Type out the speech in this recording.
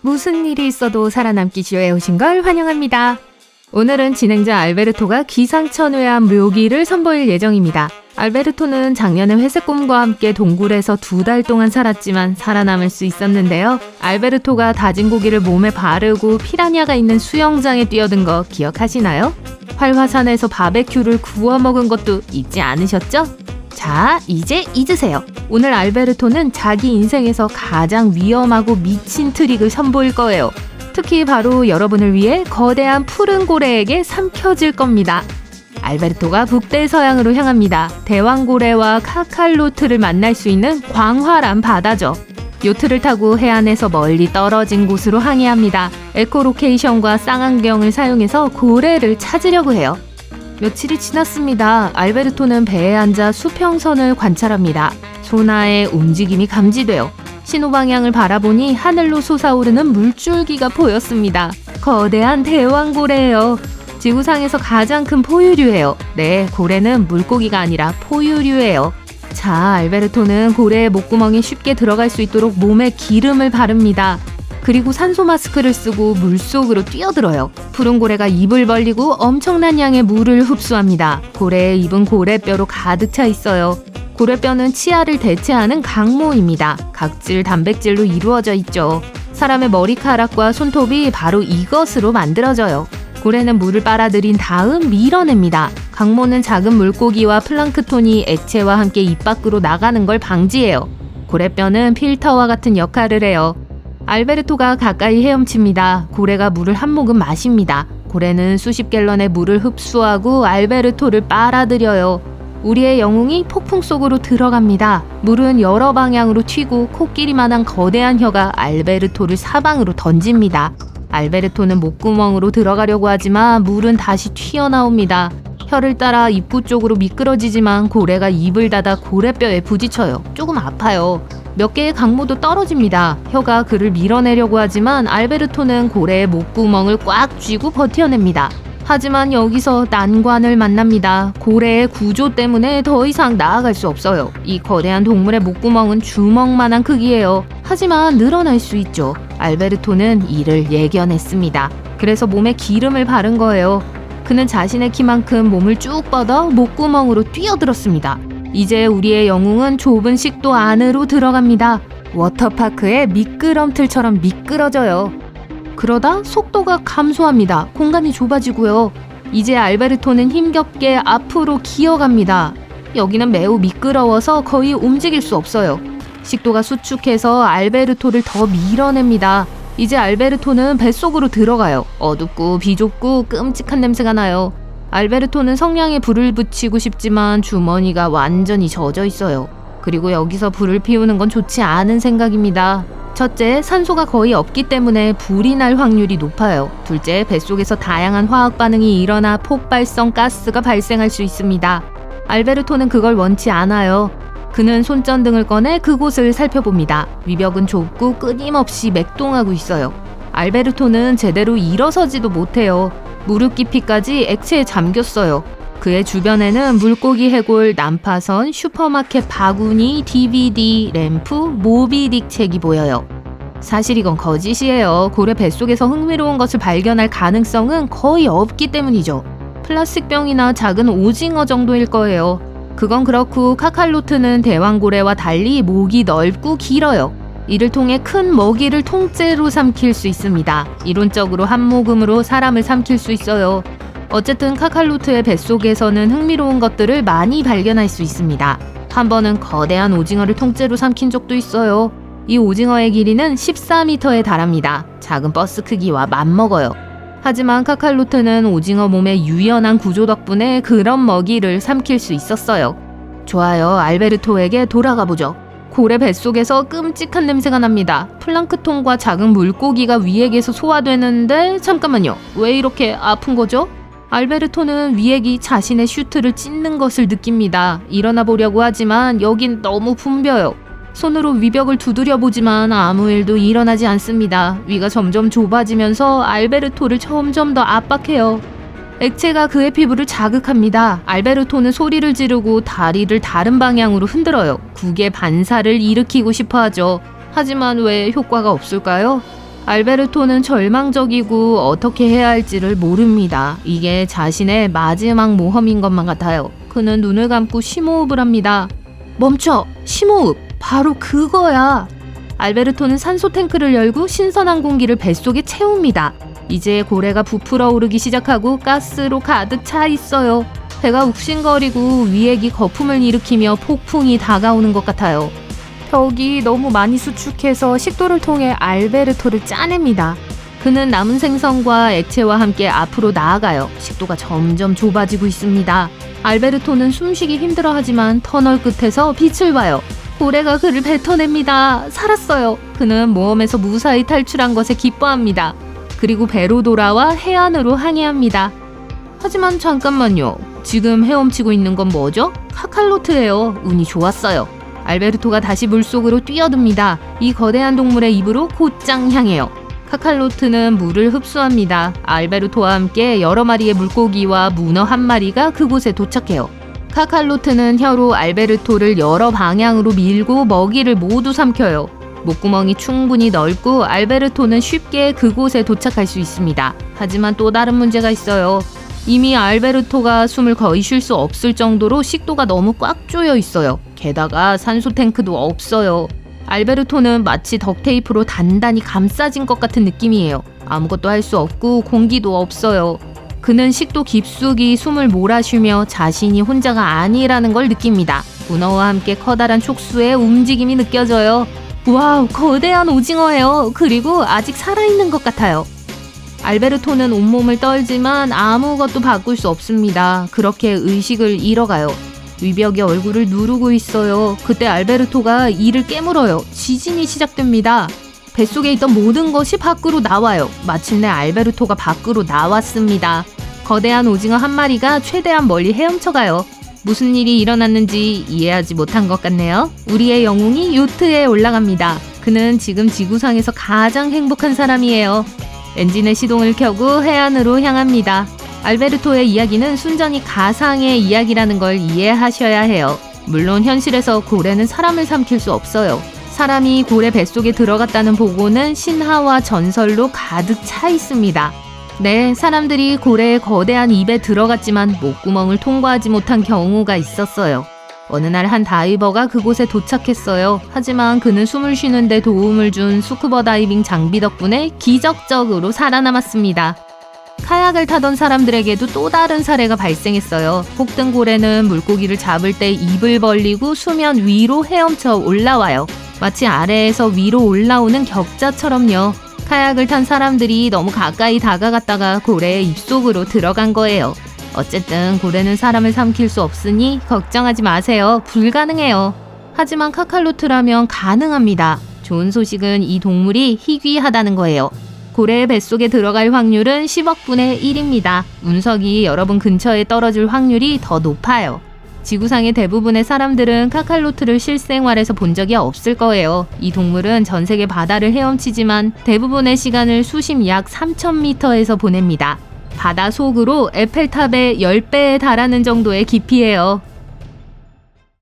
무슨 일이 있어도 살아남기 쇼에 오신 걸 환영합니다. 오늘은 진행자 알베르토가 기상천외한 묘기를 선보일 예정입니다. 알베르토는 작년에 회색 꿈과 함께 동굴에서 두 달 동안 살았지만 살아남을 수 있었는데요. 알베르토가 다진 고기를 몸에 바르고 피라냐가 있는 수영장에 뛰어든 거 기억하시나요? 활화산에서 바베큐를 구워 먹은 것도 잊지 않으셨죠? 자, 이제 잊으세요. 오늘 알베르토는 자기 인생에서 가장 위험하고 미친 트릭을 선보일 거예요. 특히 바로 여러분을 위해 거대한 푸른 고래에게 삼켜질 겁니다. 알베르토가 북대서양으로 향합니다. 대왕고래와 카칼로트를 만날 수 있는 광활한 바다죠. 요트를 타고 해안에서 멀리 떨어진 곳으로 항해합니다. 에코로케이션과 쌍안경을 사용해서 고래를 찾으려고 해요. 며칠이 지났습니다. 알베르토는 배에 앉아 수평선을 관찰합니다. 소나의 움직임이 감지돼요. 신호 방향을 바라보니 하늘로 솟아오르는 물줄기가 보였습니다. 거대한 대왕고래예요. 지구상에서 가장 큰 포유류예요. 네, 고래는 물고기가 아니라 포유류예요. 자, 알베르토는 고래의 목구멍에 쉽게 들어갈 수 있도록 몸에 기름을 바릅니다. 그리고 산소 마스크를 쓰고 물 속으로 뛰어들어요. 푸른 고래가 입을 벌리고 엄청난 양의 물을 흡수합니다. 고래의 입은 고래뼈로 가득 차 있어요. 고래뼈는 치아를 대체하는 강모입니다. 각질 단백질로 이루어져 있죠. 사람의 머리카락과 손톱이 바로 이것으로 만들어져요. 고래는 물을 빨아들인 다음 밀어냅니다. 강모는 작은 물고기와 플랑크톤이 액체와 함께 입 밖으로 나가는 걸 방지해요. 고래뼈는 필터와 같은 역할을 해요. 알베르토가 가까이 헤엄칩니다. 고래가 물을 한 모금 마십니다. 고래는 수십 갤런의 물을 흡수하고 알베르토를 빨아들여요. 우리의 영웅이 폭풍 속으로 들어갑니다. 물은 여러 방향으로 튀고 코끼리만한 거대한 혀가 알베르토를 사방으로 던집니다. 알베르토는 목구멍으로 들어가려고 하지만 물은 다시 튀어나옵니다. 혀를 따라 입구 쪽으로 미끄러지지만 고래가 입을 닫아 고래뼈에 부딪혀요. 조금 아파요. 몇 개의 강모도 떨어집니다. 혀가 그를 밀어내려고 하지만 알베르토는 고래의 목구멍을 꽉 쥐고 버텨냅니다. 하지만 여기서 난관을 만납니다. 고래의 구조 때문에 더 이상 나아갈 수 없어요. 이 거대한 동물의 목구멍은 주먹만한 크기예요. 하지만 늘어날 수 있죠. 알베르토는 이를 예견했습니다. 그래서 몸에 기름을 바른 거예요. 그는 자신의 키만큼 몸을 쭉 뻗어 목구멍으로 뛰어들었습니다. 이제 우리의 영웅은 좁은 식도 안으로 들어갑니다. 워터파크의 미끄럼틀처럼 미끄러져요. 그러다 속도가 감소합니다. 공간이 좁아지고요. 이제 알베르토는 힘겹게 앞으로 기어갑니다. 여기는 매우 미끄러워서 거의 움직일 수 없어요. 식도가 수축해서 알베르토를 더 밀어냅니다. 이제 알베르토는 뱃속으로 들어가요. 어둡고 비좁고 끔찍한 냄새가 나요. 알베르토는 성냥에 불을 붙이고 싶지만 주머니가 완전히 젖어 있어요. 그리고 여기서 불을 피우는 건 좋지 않은 생각입니다. 첫째, 산소가 거의 없기 때문에 불이 날 확률이 높아요. 둘째, 뱃속에서 다양한 화학 반응이 일어나 폭발성 가스가 발생할 수 있습니다. 알베르토는 그걸 원치 않아요. 그는 손전등을 꺼내 그곳을 살펴봅니다. 위벽은 좁고 끊임없이 맥동하고 있어요. 알베르토는 제대로 일어서지도 못해요. 무릎 깊이까지 액체에 잠겼어요. 그의 주변에는 물고기 해골, 난파선, 슈퍼마켓 바구니, DVD, 램프, 모비딕 책이 보여요. 사실 이건 거짓이에요. 고래 뱃속에서 흥미로운 것을 발견할 가능성은 거의 없기 때문이죠. 플라스틱 병이나 작은 오징어 정도일 거예요. 그건 그렇고 카칼로트는 대왕고래와 달리 목이 넓고 길어요. 이를 통해 큰 먹이를 통째로 삼킬 수 있습니다. 이론적으로 한 모금으로 사람을 삼킬 수 있어요. 어쨌든 카칼로트의 뱃속에서는 흥미로운 것들을 많이 발견할 수 있습니다. 한 번은 거대한 오징어를 통째로 삼킨 적도 있어요. 이 오징어의 길이는 14m에 달합니다. 작은 버스 크기와 맞먹어요. 하지만 카칼로트는 오징어 몸의 유연한 구조 덕분에 그런 먹이를 삼킬 수 있었어요. 좋아요. 알베르토에게 돌아가 보죠. 고래 뱃속에서 끔찍한 냄새가 납니다. 플랑크톤과 작은 물고기가 위액에서 소화되는데 잠깐만요. 왜 이렇게 아픈 거죠? 알베르토는 위액이 자신의 슈트를 찢는 것을 느낍니다. 일어나 보려고 하지만 여긴 너무 붐벼요. 손으로 위벽을 두드려 보지만 아무 일도 일어나지 않습니다. 위가 점점 좁아지면서 알베르토를 점점 더 압박해요. 액체가 그의 피부를 자극합니다. 알베르토는 소리를 지르고 다리를 다른 방향으로 흔들어요. 국의 반사를 일으키고 싶어 하죠. 하지만 왜 효과가 없을까요? 알베르토는 절망적이고 어떻게 해야 할지를 모릅니다. 이게 자신의 마지막 모험인 것만 같아요. 그는 눈을 감고 심호흡을 합니다. 멈춰! 심호흡! 바로 그거야! 알베르토는 산소 탱크를 열고 신선한 공기를 뱃속에 채웁니다. 이제 고래가 부풀어 오르기 시작하고 가스로 가득 차 있어요. 배가 욱신거리고 위액이 거품을 일으키며 폭풍이 다가오는 것 같아요. 벽이 너무 많이 수축해서 식도를 통해 알베르토를 짜냅니다. 그는 남은 생선과 액체와 함께 앞으로 나아가요. 식도가 점점 좁아지고 있습니다. 알베르토는 숨쉬기 힘들어하지만 터널 끝에서 빛을 봐요. 고래가 그를 뱉어냅니다. 살았어요. 그는 모험에서 무사히 탈출한 것에 기뻐합니다. 그리고 배로 돌아와 해안으로 항해합니다. 하지만 잠깐만요. 지금 헤엄치고 있는 건 뭐죠? 카칼로트예요. 운이 좋았어요. 알베르토가 다시 물속으로 뛰어듭니다. 이 거대한 동물의 입으로 곧장 향해요. 카칼로트는 물을 흡수합니다. 알베르토와 함께 여러 마리의 물고기와 문어 한 마리가 그곳에 도착해요. 카칼로트는 혀로 알베르토를 여러 방향으로 밀고 먹이를 모두 삼켜요. 목구멍이 충분히 넓고 알베르토는 쉽게 그곳에 도착할 수 있습니다. 하지만 또 다른 문제가 있어요. 이미 알베르토가 숨을 거의 쉴 수 없을 정도로 식도가 너무 꽉 조여 있어요. 게다가 산소 탱크도 없어요. 알베르토는 마치 덕테이프로 단단히 감싸진 것 같은 느낌이에요. 아무것도 할 수 없고 공기도 없어요. 그는 식도 깊숙이 숨을 몰아쉬며 자신이 혼자가 아니라는 걸 느낍니다. 문어와 함께 커다란 촉수의 움직임이 느껴져요. 와우, 거대한 오징어예요. 그리고 아직 살아있는 것 같아요. 알베르토는 온몸을 떨지만 아무것도 바꿀 수 없습니다. 그렇게 의식을 잃어가요. 위벽에 얼굴을 누르고 있어요. 그때 알베르토가 이를 깨물어요. 지진이 시작됩니다. 뱃속에 있던 모든 것이 밖으로 나와요. 마침내 알베르토가 밖으로 나왔습니다. 거대한 오징어 한 마리가 최대한 멀리 헤엄쳐가요. 무슨 일이 일어났는지 이해하지 못한 것 같네요. 우리의 영웅이 요트에 올라갑니다. 그는 지금 지구상에서 가장 행복한 사람이에요. 엔진의 시동을 켜고 해안으로 향합니다. 알베르토의 이야기는 순전히 가상의 이야기라는 걸 이해하셔야 해요. 물론 현실에서 고래는 사람을 삼킬 수 없어요. 사람이 고래 뱃속에 들어갔다는 보고는 신화와 전설로 가득 차 있습니다. 네, 사람들이 고래의 거대한 입에 들어갔지만 목구멍을 통과하지 못한 경우가 있었어요. 어느 날 한 다이버가 그곳에 도착했어요. 하지만 그는 숨을 쉬는데 도움을 준 스쿠버 다이빙 장비 덕분에 기적적으로 살아남았습니다. 카약을 타던 사람들에게도 또 다른 사례가 발생했어요. 폭등 고래는 물고기를 잡을 때 입을 벌리고 수면 위로 헤엄쳐 올라와요. 마치 아래에서 위로 올라오는 격자처럼요. 카약을 탄 사람들이 너무 가까이 다가갔다가 고래의 입속으로 들어간 거예요. 어쨌든 고래는 사람을 삼킬 수 없으니 걱정하지 마세요. 불가능해요. 하지만 카칼로트라면 가능합니다. 좋은 소식은 이 동물이 희귀하다는 거예요. 고래의 뱃속에 들어갈 확률은 10억분의 1입니다. 운석이 여러분 근처에 떨어질 확률이 더 높아요. 지구상의 대부분의 사람들은 카칼로트를 실생활에서 본 적이 없을 거예요. 이 동물은 전 세계 바다를 헤엄치지만 대부분의 시간을 수심 약 3,000m에서 보냅니다. 바다 속으로 에펠탑의 10배에 달하는 정도의 깊이예요.